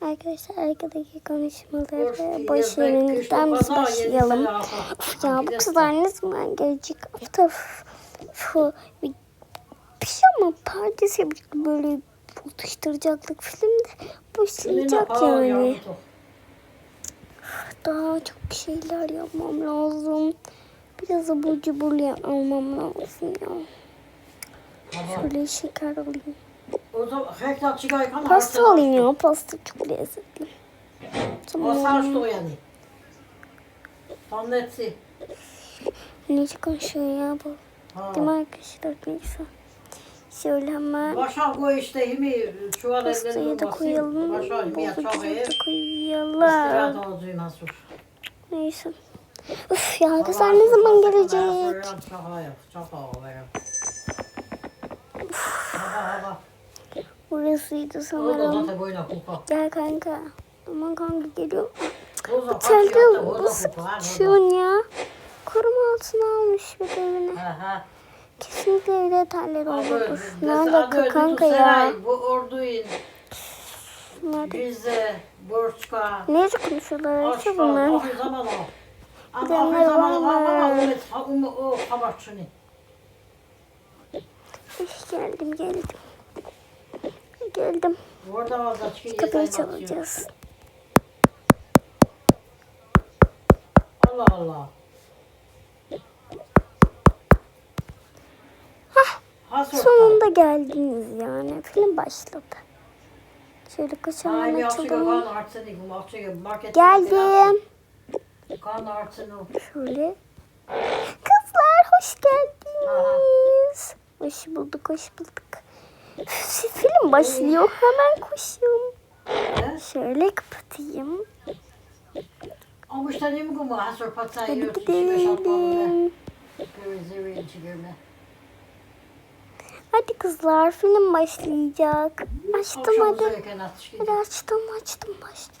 Arkadaşlar arkadaki konuşmaları boş yerinden biz başlayalım. Of ya bu kızlar ne zaman gelecek? Hafta şu bir pijama partisi böyle atıştıracaklık filmde başlayacak yani. Daha çok şeyler yapmam lazım. Biraz abur cubur almam lazım ya. Şöyle şeker alayım. O zaman hektar çıkar kan Pasta alayım ya. Pasta çok lezzetli. O sarı Tamam. sto yani. Tannetsi. Ne konuşuyor ya bu? Ha. Değil mi arkadaşlar? Neyse. Şöyle hemen Başa koy işte himi çuval ellerini da koyalım. Başa himi çavayı. da koyalım. İstirahat olacağım nasıl. Neyse. Üf ya kızlar ne zaman gelecek? Çaka yap. Çaka Burasıydı Orada sanırım. Gel kanka. Aman kanka geliyor. Orada nasıl geçiyorsun ya? Koruma altına almış bir ha. Kesinlikle evde terler biz- Ne alaka kanka ya? Bu orduyun. Nerede? Rize, Borçka. Ne konuşuyorlar? Açı bunlar. Ama zaman var ama o kabartçını. Üf, geldim geldim. Geldim. Çıkıyor. Kapıyı çalacağız. Allah Allah. Sorta. Sonunda geldiniz yani. Film başladı. Şöyle açık açalım. Geldim. Şöyle. Kızlar hoş geldiniz. Hoş bulduk hoş bulduk. Film başlıyor. Hemen koşayım. Şöyle kapatayım. Hadi gidelim. Hadi kızlar film başlayacak. Açtım hadi. Hadi açtım açtım başlıyor.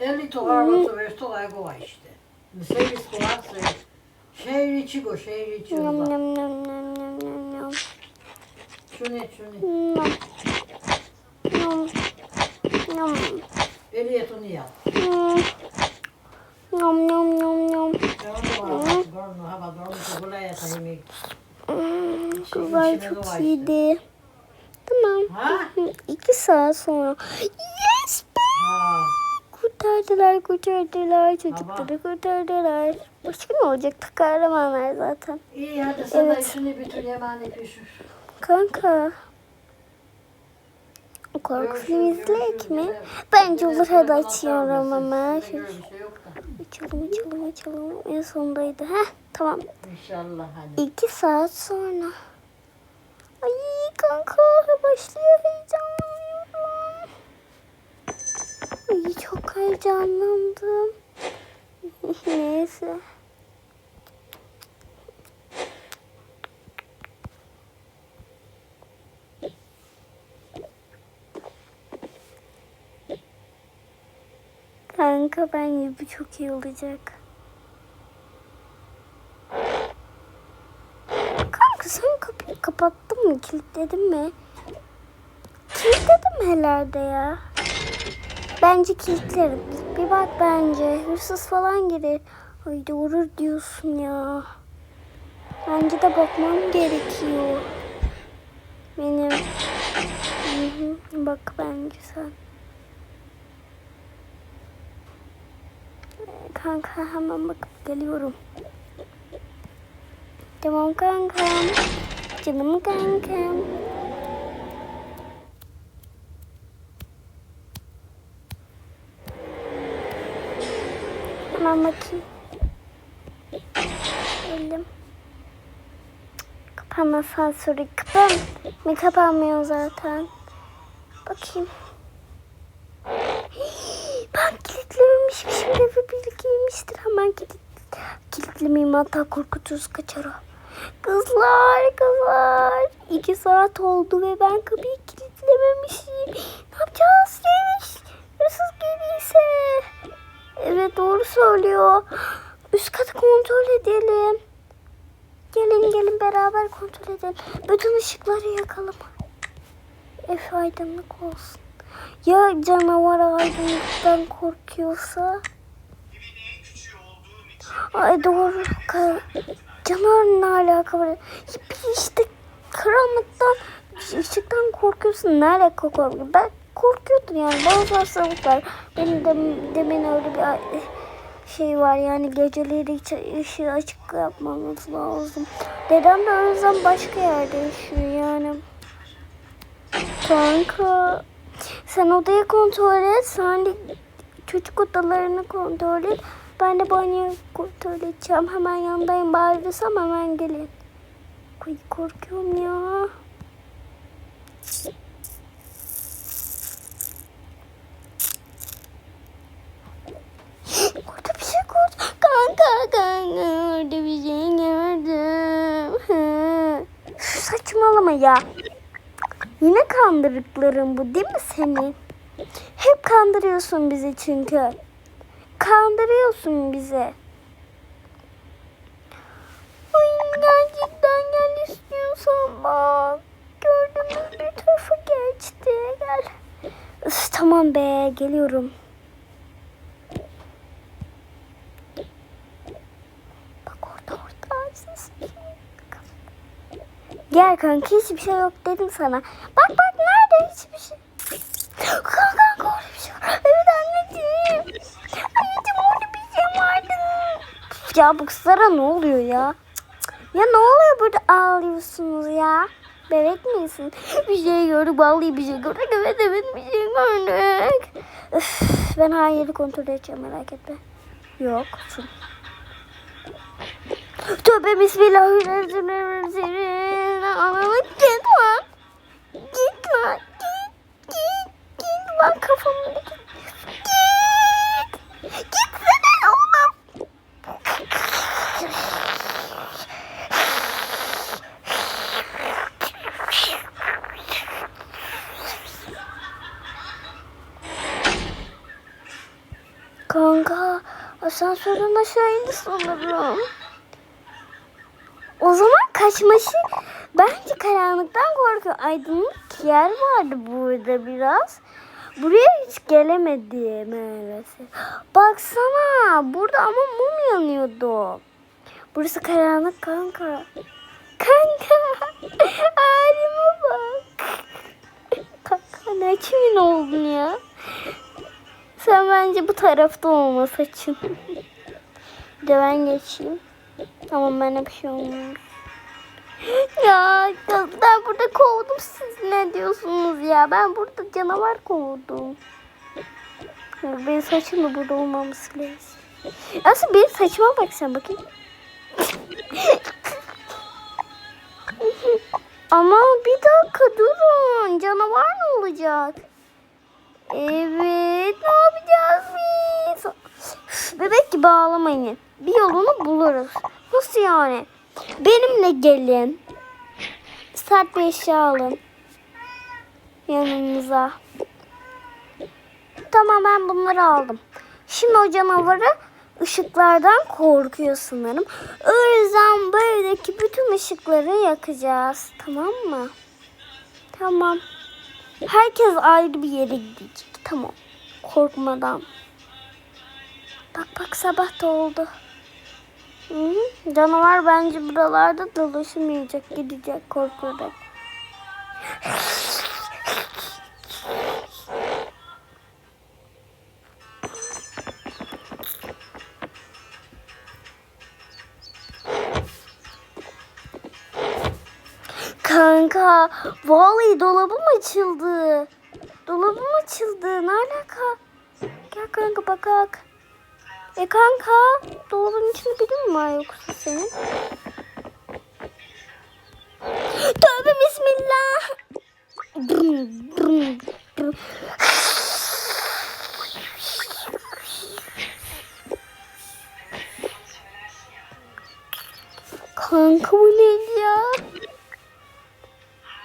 Eli tovar var ver tovar go işte. Servis kovar Şehir içi go şehir içi Yum go. yum yum yum yum yum yum. Şu ne şu ne. Yum. Yum. Yum. Eli etini yap. Yum. Yum yum yum yum. Devam var. Gorno hava dormu to buraya taymi. Hmm, Kızlar içine çok iyiydi. Tamam. Ha? İki saat sonra. Yes be! Ha. Kurtardılar, kurtardılar. Çocukları kurtardılar. Başka ne olacak? Kahramanlar zaten. İyi hadi sana Evet. işini bitir yemeğini pişir. Kanka. Korku filmi izleyek mi? Bence olur hadi açıyorum ama. Bir şey. Açalım açalım açalım. En sondaydı. Heh tamam. İnşallah hani. İki saat sonra. Ay kanka başlıyor heyecanlanıyorum. Ay çok heyecanlandım. Neyse. Kanka bence bu çok iyi olacak. Kanka sen kapıyı kapattın mı? Kilitledin mi? Kilitledim herhalde ya. Bence kilitlerim. Bir bak bence. Hırsız falan gelir. Ay doğru diyorsun ya. Bence de bakmam gerekiyor. Benim. Hı hı. Bak bence sen. Kanka hemen bakıp geliyorum. Tamam kankam. Canım kankam. Hemen bakayım. Elim. Kapanma sonra kapan. Mi kapanmıyor zaten. Bakayım. Ben kilitlememişmişim de bir bilgiymiştir. Hemen kilit, kilitlemeyeyim hatta korkuturuz kaçar o. Kızlar kızlar. iki saat oldu ve ben kapıyı kilitlememişim. Ne yapacağız? Gelmiş. Hırsız gelirse. Evet doğru söylüyor. Üst katı kontrol edelim. Gelin gelin beraber kontrol edelim. Bütün ışıkları yakalım. Ev aydınlık olsun. Ya canavar aydınlıktan korkuyorsa? Ay doğru. Ka- Canavar ne alaka var? İşte karanlıktan, ışıktan korkuyorsun. Ne alaka korkuyor? Ben korkuyordum yani. Bazı hastalıklar. Benim de, demin öyle bir şey var yani geceleri hiç ışığı açık yapmamız lazım. Dedem de o yüzden başka yerde yaşıyor yani. Kanka sen odayı kontrol et. Sen çocuk odalarını kontrol et. Ben de banyoyu edeceğim. Hemen yanındayım bağırırsam hemen gelin. Ay korkuyorum ya. Orada bir şey gördüm. Kanka kanka orada bir şey gördüm. Hı. Saçmalama ya. Yine kandırıkların bu değil mi senin? Hep kandırıyorsun bizi çünkü. Kandırıyorsun bizi. Ay gerçekten gel istiyorsan bak. Gördüğümüz bir tarafa geçti. Gel. Üf, tamam be geliyorum. Bak orada orada. Gel kanka hiçbir şey yok dedim sana. Bak bak nerede hiçbir şey. Kanka orada bir şey var. Evet anneciğim. Anneciğim orada bir şey vardı. Ya bu ne oluyor ya? Ya ne oluyor burada ağlıyorsunuz ya? Bebek misin? Bir şey gördük vallahi bir şey gördük. Evet evet bir şey gördük. Üf, ben her yeri kontrol edeceğim merak etme. Yok. Tövbe bismillahirrahmanirrahim. Anamı git lan. Git lan. Git. Git. Git lan kafamı. Git. Asansörün aşağı indi sanırım. O zaman kaçması bence karanlıktan korkuyor. Aydınlık yer vardı burada biraz. Buraya hiç gelemedi maalesef. Baksana burada ama mum yanıyordu. Burası karanlık kanka. Kanka halime bak. Kanka ne kimin oldun ya? Sen bence bu tarafta olma saçın. Bir de ben geçeyim. Tamam bana bir şey olmuyor. Ya kızlar burada kovdum siz ne diyorsunuz ya? Ben burada canavar kovdum. Benim saçım da burada olmaması lazım. Aslında benim saçıma bak sen bakayım. Ama bir dakika durun. Canavar ne olacak? Evet ne yapacağız biz? Üf, Bebek gibi. Bir yolunu buluruz. Nasıl yani? Benimle gelin. Sert bir eşya alın. Yanınıza. Tamam ben bunları aldım. Şimdi o canavarı ışıklardan korkuyor sanırım. O yüzden böyledeki bütün ışıkları yakacağız. Tamam mı? Tamam. Herkes ayrı bir yere gidecek. Tamam. Korkmadan. Bak bak sabah da oldu. Hı hı. Canavar bence buralarda dolaşamayacak. Gidecek korkarak. Kanka, vallahi dolabım açıldı. Dolabım açıldı. Ne alaka? Gel kanka bakak. E kanka, dolabın içinde biri mi var yoksa senin? Tövbe bismillah. Brım, brım, brım. Kanka bu ne ya?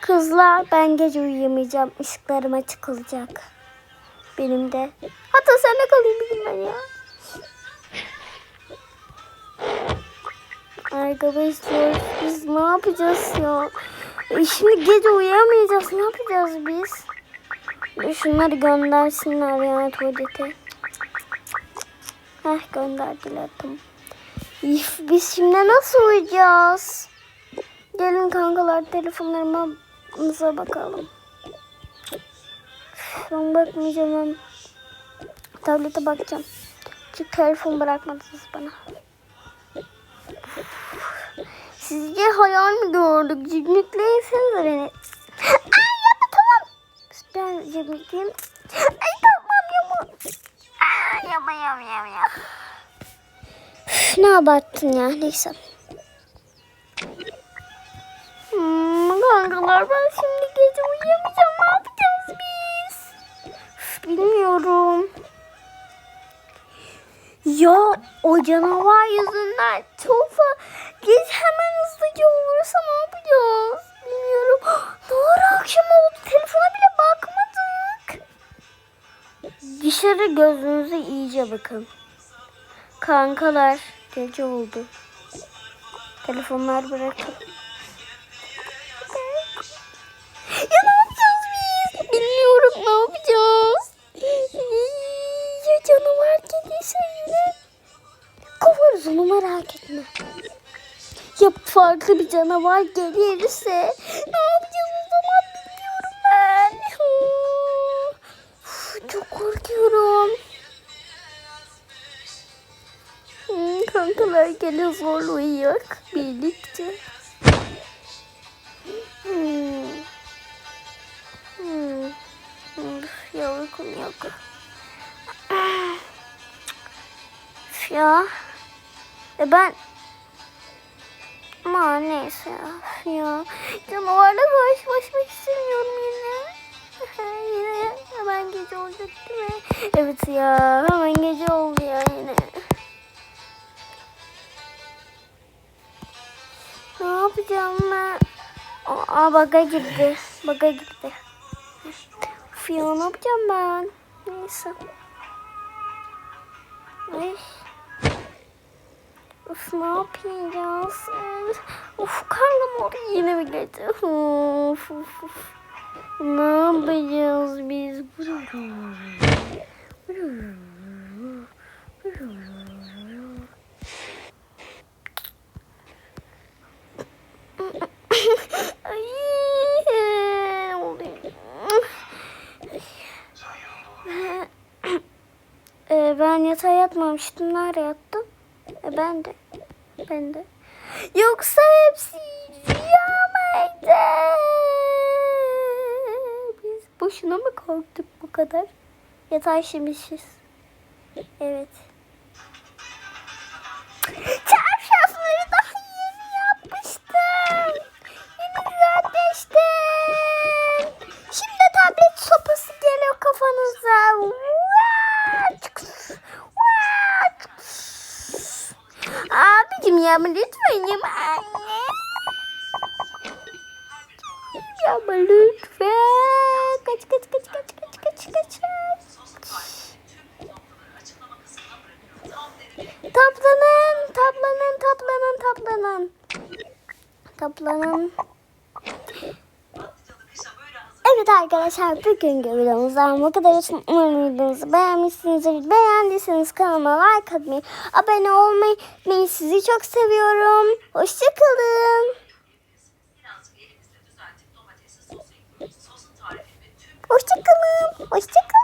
Kızlar ben gece uyuyamayacağım. Işıklarım açık olacak. Benim de. Hatta sen de kalayım bir ya. Arkadaşlar biz ne yapacağız ya? E şimdi gece uyuyamayacağız. Ne yapacağız biz? Şunları göndersinler ya tuvalete. Heh gönderdiler tamam. Üf, biz şimdi nasıl uyuyacağız? Gelin kankalar telefonlarımıza bakalım. Ben bakmayacağım. Tablete bakacağım. Çünkü telefon bırakmadınız bana. Sizce hayal mi gördük? Cimrikleysenize beni. Ay yapma tamam. Ben cimrikliyim. Ay tamam yapma. Ay yapma yapma Ne abarttın ya neyse. Hmm, kankalar ben şimdi gece uyuyamayacağım. Ne yapacağız biz? Bilmiyorum. Ya o canavar yüzünden Tufa geç hemen hızlıca olursa ne yapacağız? Bilmiyorum. Doğru akşam oldu. Telefona bile bakmadık. Dışarı gözünüzü iyice bakın. Kankalar gece oldu. Telefonlar bırakın. Farklı bir canavar gelirse ne yapacağız o zaman bilmiyorum ben. Çok korkuyorum. Hmm, Kankalar gelin zorla uyuyak birlikte. Hmm. Ya uykum yok. Ya. E ben ama neyse. Üf ya. Canavarla karşılaşmak istemiyorum yine. yine hemen gece olacak değil mi? Evet ya hemen gece oldu ya yine. Ne yapacağım ben? Aa baga gitti. Baga gitti. Uf ya ne yapacağım ben? Neyse. Ay. Uf ne yapacağız? Uf karnım oraya yine mi geldi? Uf uf uf. Ne yapacağız biz? Ee, ben yatağa yatmamıştım. Nerede yattım? E, ben de. Ben de. Yoksa hepsi rüya mıydı? Biz boşuna mı korktuk bu kadar? Yatağa işemişiz. Evet. Abicim ya lütfen ya anne. Ya lütfen. Kaç kaç kaç kaç kaç kaç kaç. Toplanın, toplanın, toplanın, toplanın. Toplanın. Arkadaşlar bugünkü videomuzdan bu kadar olsun. Umarım videomuzu beğenmişsinizdir. Beğendiyseniz kanalıma like atmayı, abone olmayı unutmayın. Sizi çok seviyorum. Hoşçakalın. Hoşçakalın. Hoşçakalın.